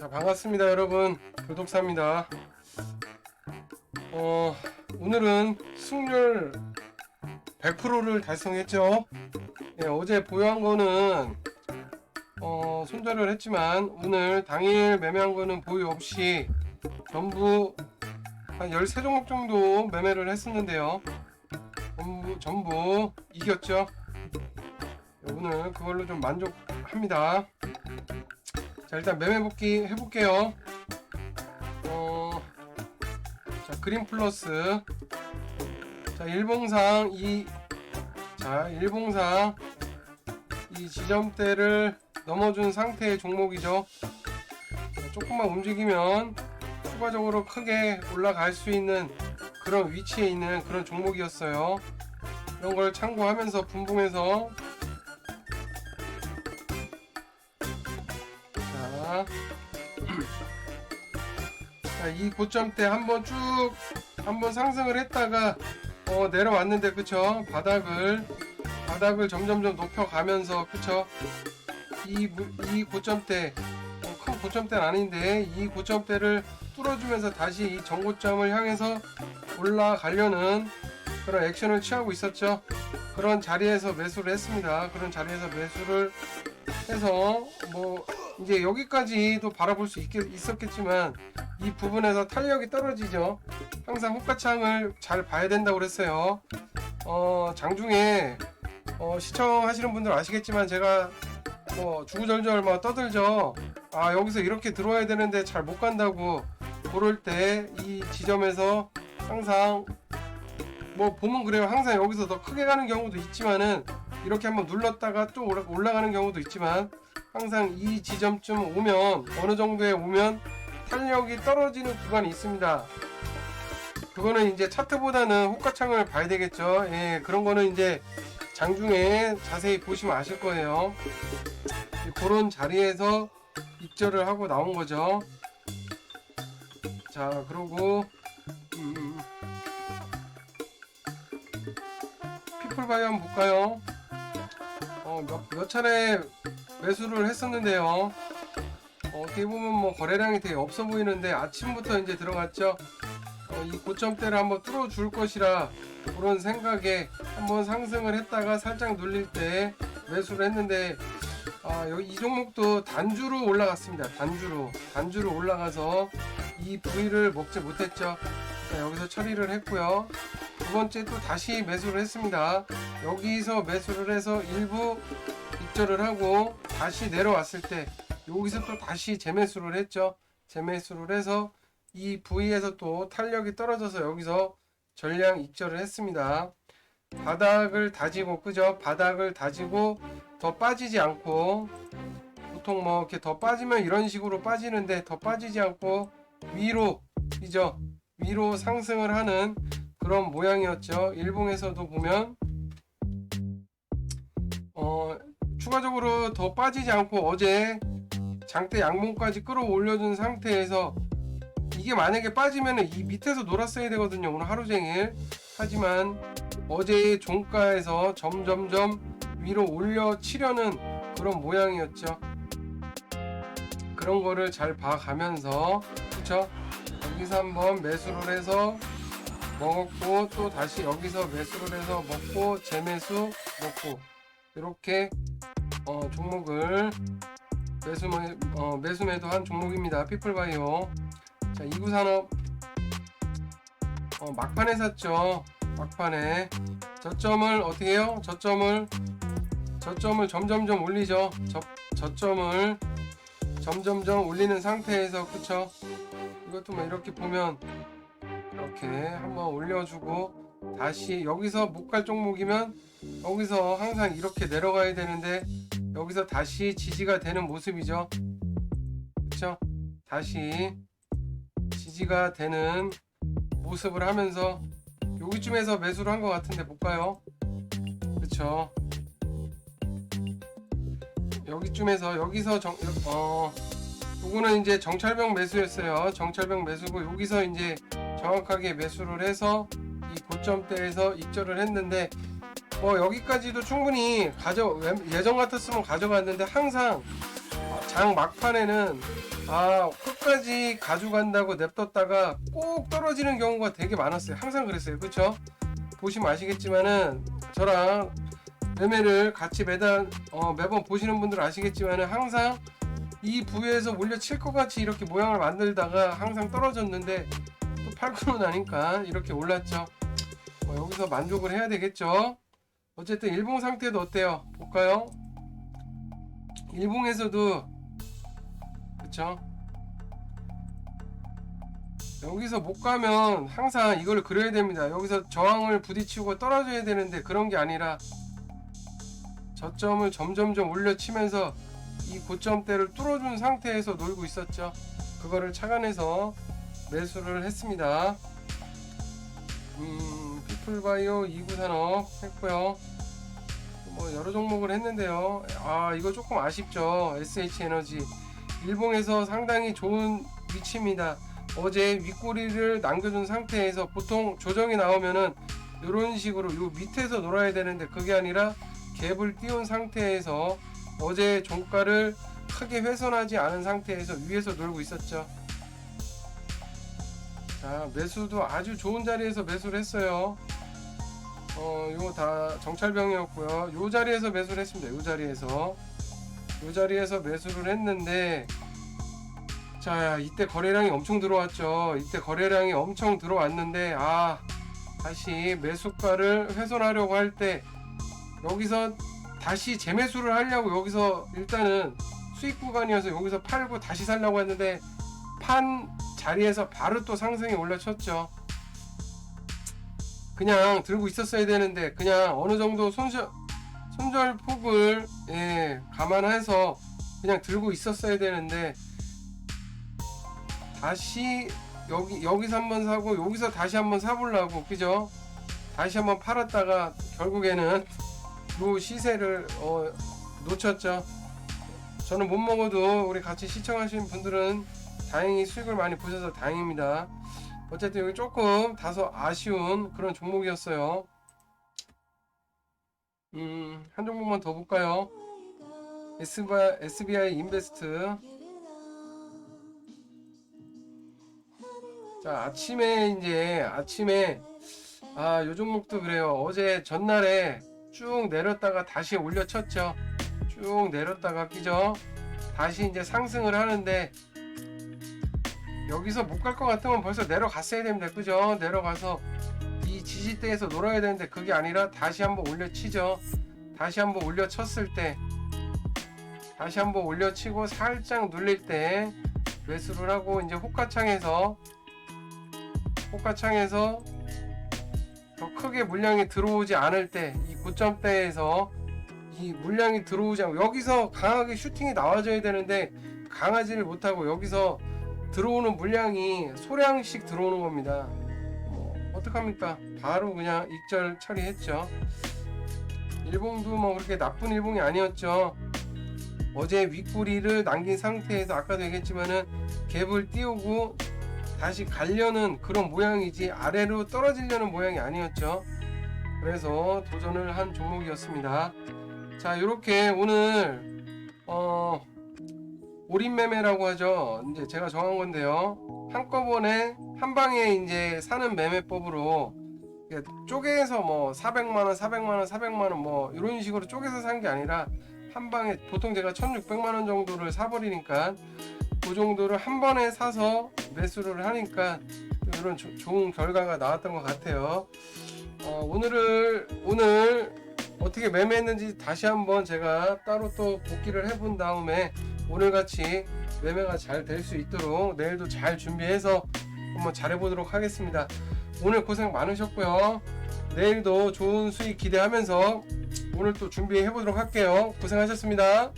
자 반갑습니다 여러분. 교독사입니다. 어 오늘은 승률 100%를 달성했죠? 예, 어제 보유한 거는 어 손절을 했지만 오늘 당일 매매한 거는 보유 없이 전부 한 13종목 정도 매매를 했었는데요. 전부, 전부 이겼죠? 오늘 그걸로 좀 만족합니다 자 일단 매매 복귀 해볼게요. 어, 자 그린 플러스. 자 일봉상 이 자 일봉상 이 지점대를 넘어준 상태의 종목이죠. 자, 조금만 움직이면 추가적으로 크게 올라갈 수 있는 그런 위치에 있는 그런 종목이었어요. 이런 걸 참고하면서 분봉해서 자, 이 고점대 한번 쭉 한번 상승을 했다가 어, 내려왔는데 그쵸? 바닥을 바닥을 점점점 높여가면서 그쵸? 이, 무- 이 고점대 어, 큰 고점대는 아닌데 이 고점대를 뚫어주면서 다시 이 정고점을 향해서 올라가려는 그런 액션을 취하고 있었죠. 그런 자리에서 매수를 했습니다. 그런 자리에서 매수를 해서 뭐 이제 여기까지도 바라볼 수 있겠, 있었겠지만 이 부분에서 탄력이 떨어지죠. 항상 호가창을 잘 봐야 된다고 그랬어요. 어, 장중에 어, 시청하시는 분들 아시겠지만 제가 뭐 주구절절 막 떠들죠. 아 여기서 이렇게 들어와야 되는데 잘 못 간다고 그럴 때 이 지점에서 항상 뭐 보면 그래요. 항상 여기서 더 크게 가는 경우도 있지만은 이렇게 한번 눌렀다가 또 올라- 올라가는 경우도 있지만 항상 이 지점쯤 오면 어느 정도에 오면 탄력이 떨어지는 구간이 있습니다. 그거는 이제 차트보다는 호가창을 봐야 되겠죠. 예, 그런 거는 이제 장중에 자세히 보시면 아실 거예요. 그런 자리에서 입절을 하고 나온 거죠. 자, 그리고 음, 피플바이오 한번 볼까요? 어, 몇, 몇 차례 매수를 했었는데요. 어, 어떻게 보면 뭐 거래량이 되게 없어 보이는데 아침부터 이제 들어갔죠. 어, 이 고점대를 한번 뚫어줄 것이라 그런 생각에 한번 상승을 했다가 살짝 눌릴 때 매수를 했는데 아, 여기 이 종목도 단주로 올라갔습니다. 단주로 단주로 올라가서 이 부위를 먹지 못했죠. 자, 여기서 처리를 했고요. 두 번째 또 다시 매수를 했습니다. 여기서 매수를 해서 일부 입절을 하고 다시 내려왔을 때 여기서 또 다시 재매수를 했죠. 재매수를 해서 이 부위에서 또 탄력이 떨어져서 여기서 전량 입절을 했습니다. 바닥을 다지고 그죠? 바닥을 다지고 더 빠지지 않고 보통 뭐 이렇게 더 빠지면 이런 식으로 빠지는데 더 빠지지 않고 위로 이죠? 위로 상승을 하는 그런 모양이었죠. 일봉에서도 보면 어 추가적으로 더 빠지지 않고 어제 장대 양봉까지 끌어올려준 상태에서 이게 만약에 빠지면 이 밑에서 놀았어야 되거든요 오늘 하루 종일. 하지만 어제 종가에서 점점점 위로 올려 치려는 그런 모양이었죠. 그런 거를 잘 봐가면서 그쵸? 여기서 한번 매수를 해서 먹었고 또 다시 여기서 매수를 해서 먹고 재매수 먹고 이렇게 어, 종목을 매수 어, 매수 매도한 종목입니다. 피플바이오. 자, 이구산업 어, 막판에 샀죠. 막판에 저점을 어떻게 해요? 저점을 저점을 점점점 올리죠. 저, 저점을 점점점 올리는 상태에서 그쵸? 이것도 뭐 이렇게 보면 이렇게 한번 올려주고 다시 여기서 못 갈 종목이면 여기서 항상 이렇게 내려가야 되는데 여기서 다시 지지가 되는 모습이죠. 그쵸? 다시 지지가 되는 모습을 하면서 여기쯤에서 매수를 한 것 같은데 볼까요? 그쵸? 여기쯤에서 여기서 정, 어, 요거는 이제 정찰병 매수였어요. 정찰병 매수고 여기서 이제 정확하게 매수를 해서 이 고점대에서 입절을 했는데 뭐 여기까지도 충분히 가져 예전 같았으면 가져갔는데 항상 장 막판에는 아 끝까지 가져간다고 냅뒀다가 꼭 떨어지는 경우가 되게 많았어요. 항상 그랬어요. 그렇죠? 보시면 아시겠지만은 저랑 매매를 같이 매달 어, 매번 보시는 분들 아시겠지만은 항상 이 부위에서 올려칠 것 같이 이렇게 모양을 만들다가 항상 떨어졌는데 또 팔고 나니까 이렇게 올랐죠. 어, 여기서 만족을 해야 되겠죠. 어쨌든 일봉 상태도 어때요? 볼까요? 일봉에서도 그쵸? 여기서 못 가면 항상 이걸 그려야 됩니다. 여기서 저항을 부딪히고 떨어져야 되는데 그런 게 아니라 저점을 점점점 올려치면서 이 고점대를 뚫어준 상태에서 놀고 있었죠. 그거를 착안해서 매수를 했습니다. 음, 피플바이오 2구 산업 했고요. 뭐 여러 종목을 했는데요. 아 이거 조금 아쉽죠. SH 에너지 일봉에서 상당히 좋은 위치입니다. 어제 윗꼬리를 남겨준 상태에서 보통 조정이 나오면은 이런 식으로 요 밑에서 놀아야 되는데 그게 아니라 갭을 띄운 상태에서 어제 종가를 크게 훼손하지 않은 상태에서 위에서 놀고 있었죠. 자 매수도 아주 좋은 자리에서 매수를 했어요. 어 이거 다 정찰병이었고요. 요 자리에서 매수를 했습니다. 요 자리에서 요 자리에서 매수를 했는데 자 이때 거래량이 엄청 들어왔죠. 이때 거래량이 엄청 들어왔는데 아 다시 매수가를 훼손하려고 할 때 여기서 다시 재매수를 하려고 여기서 일단은 수익 구간이어서 여기서 팔고 다시 살려고 했는데 판 자리에서 바로 또 상승이 올라쳤죠. 그냥 들고 있었어야 되는데 그냥 어느 정도 손절 손절 폭을 예, 감안해서 그냥 들고 있었어야 되는데 다시 여기 여기서 한번 사고 여기서 다시 한번 사보려고 그죠? 다시 한번 팔았다가 결국에는 요 시세를 어, 놓쳤죠. 저는 못 먹어도 우리 같이 시청하신 분들은 다행히 수익을 많이 보셔서 다행입니다. 어쨌든 여기 조금 다소 아쉬운 그런 종목이었어요. 음, 한 종목만 더 볼까요? SBI, SBI 인베스트. 자, 아침에 이제 아침에 아, 요 종목도 그래요. 어제 전날에 쭉 내렸다가 다시 올려쳤죠. 쭉 내렸다가 끼죠. 다시 이제 상승을 하는데 여기서 못 갈 것 같으면 벌써 내려갔어야 됩니다. 그죠? 내려가서 이 지지대에서 놀아야 되는데 그게 아니라 다시 한번 올려치죠. 다시 한번 올려쳤을 때 다시 한번 올려치고 살짝 눌릴 때 매수를 하고 이제 호가창에서 호가창에서 더 크게 물량이 들어오지 않을 때 이 고점대에서 이 물량이 들어오지 않고 여기서 강하게 슈팅이 나와줘야 되는데 강하지를 못하고 여기서 들어오는 물량이 소량씩 들어오는 겁니다. 뭐 어떡합니까? 바로 그냥 익절 처리했죠. 일봉도 뭐 그렇게 나쁜 일봉이 아니었죠. 어제 윗구리를 남긴 상태에서 아까도 얘기했지만은 갭을 띄우고 다시 가려는 그런 모양이지 아래로 떨어지려는 모양이 아니었죠. 그래서 도전을 한 종목이었습니다. 자, 이렇게 오늘 어 올인 매매라고 하죠. 이제 제가 정한 건데요. 한꺼번에 한 방에 이제 사는 매매법으로 쪼개서 뭐 400만 원, 400만 원, 400만 원 뭐 이런 식으로 쪼개서 산 게 아니라 한 방에 보통 제가 1,600만 원 정도를 사버리니까 그 정도를 한 번에 사서 매수를 하니까 이런 조- 좋은 결과가 나왔던 것 같아요. 어, 오늘을 오늘 어떻게 매매했는지 다시 한번 제가 따로 또 복기를 해본 다음에 오늘 같이 매매가 잘 될 수 있도록 내일도 잘 준비해서 한번 잘해보도록 하겠습니다. 오늘 고생 많으셨고요. 내일도 좋은 수익 기대하면서 오늘 또 준비해 보도록 할게요. 고생하셨습니다.